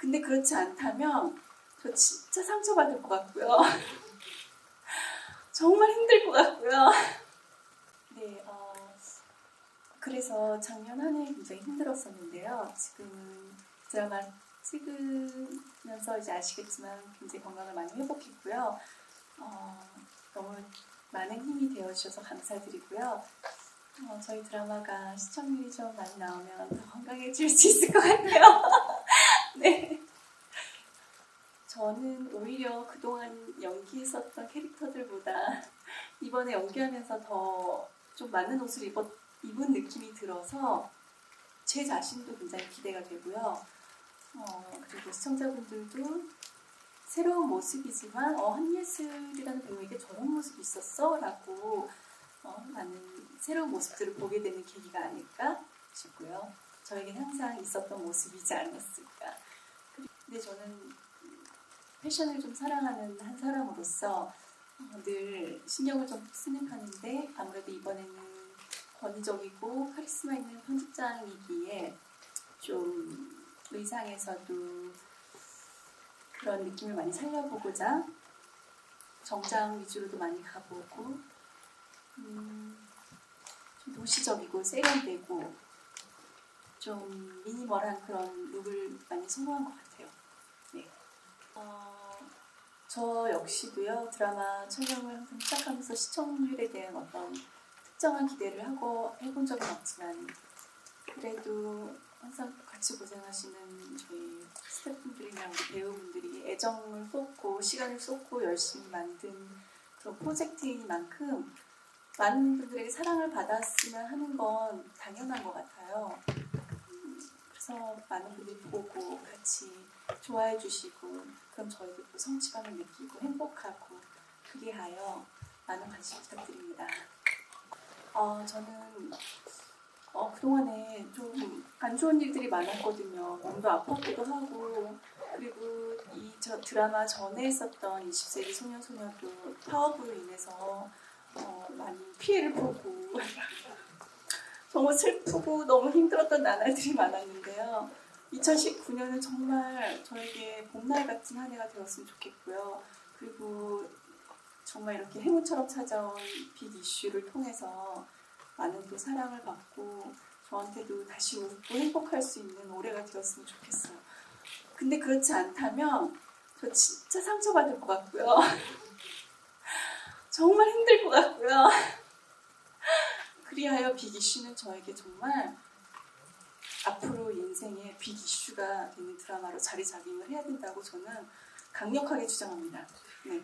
근데 그렇지 않다면 저 진짜 상처받을 것 같고요. 정말 힘들 것 같고요. 네, 어, 그래서 작년 한 해 굉장히 힘들었었는데요. 지금은 드라마 찍으면서 이제 아시겠지만 굉장히 건강을 많이 회복했고요. 어, 너무 많은 힘이 되어주셔서 감사드리고요. 어, 저희 드라마가 시청률이 좀 많이 나오면 더 건강해질 수 있을 것 같아요. 네. 저는 그동안 연기했었던 캐릭터들보다 이번에 연기하면서 더 좀 많은 옷을 입었, 입은 느낌이 들어서 제 자신도 굉장히 기대가 되고요. 어, 그리고 시청자분들도 새로운 모습이지만 어, 한예슬이라는 배우에게 저런 모습이 있었어? 라고 어, 많은 새로운 모습들을 보게 되는 계기가 아닐까 싶고요. 저에겐 항상 있었던 모습이지 않았을까. 근데 저는 패션을 좀 사랑하는 한 사람으로서 어, 늘 신경을 좀 쓰는 편인데 아무래도 이번에는 권위적이고 카리스마 있는 편집장이기에 좀 의상에서도 그런 느낌을 많이 살려보고자 정장 위주로도 많이 가보고 음, 좀 도시적이고 세련되고 좀 미니멀한 그런 룩을 많이 선호한 것 같아요. 네. 어, 저 역시도요 드라마 촬영을 항상 시작하면서 시청률에 대한 어떤 특정한 기대를 하고 해본 적은 없지만 그래도 항상 같이 고생하시는 저희 스태프분들이나 배우분들이 애정을 쏟고 시간을 쏟고 열심히 만든 그런 프로젝트인 만큼 많은 분들에게 사랑을 받았으면 하는 건 당연한 것 같아요. 음, 그래서 많은 분들이 보고 같이 좋아해 주시고 그럼 저희도 또 성취감을 느끼고 행복하고 그리 하여 많은 관심 부탁드립니다. 어, 저는 어, 그동안에 좀 안 좋은 일들이 많았거든요. 몸도 아팠기도 하고 그리고 이 저 드라마 전에 했었던 20세기 소녀소녀도 파업으로 인해서 어, 많이 피해를 보고 정말 슬프고 너무 힘들었던 나날들이 많았는데요. 2019년은 정말 저에게 봄날 같은 한 해가 되었으면 좋겠고요. 그리고 정말 이렇게 행운처럼 찾아온 빅 이슈를 통해서 많은 또 사랑을 받고 저한테도 다시 웃고 행복할 수 있는 올해가 되었으면 좋겠어요. 근데 그렇지 않다면 저 진짜 상처받을 것 같고요. 정말 힘들 것 같고요. 그리하여 빅 이슈는 저에게 정말 빅 이슈가 되는 드라마로 자리 잡임을 해야 된다고 저는 강력하게 주장합니다. 네.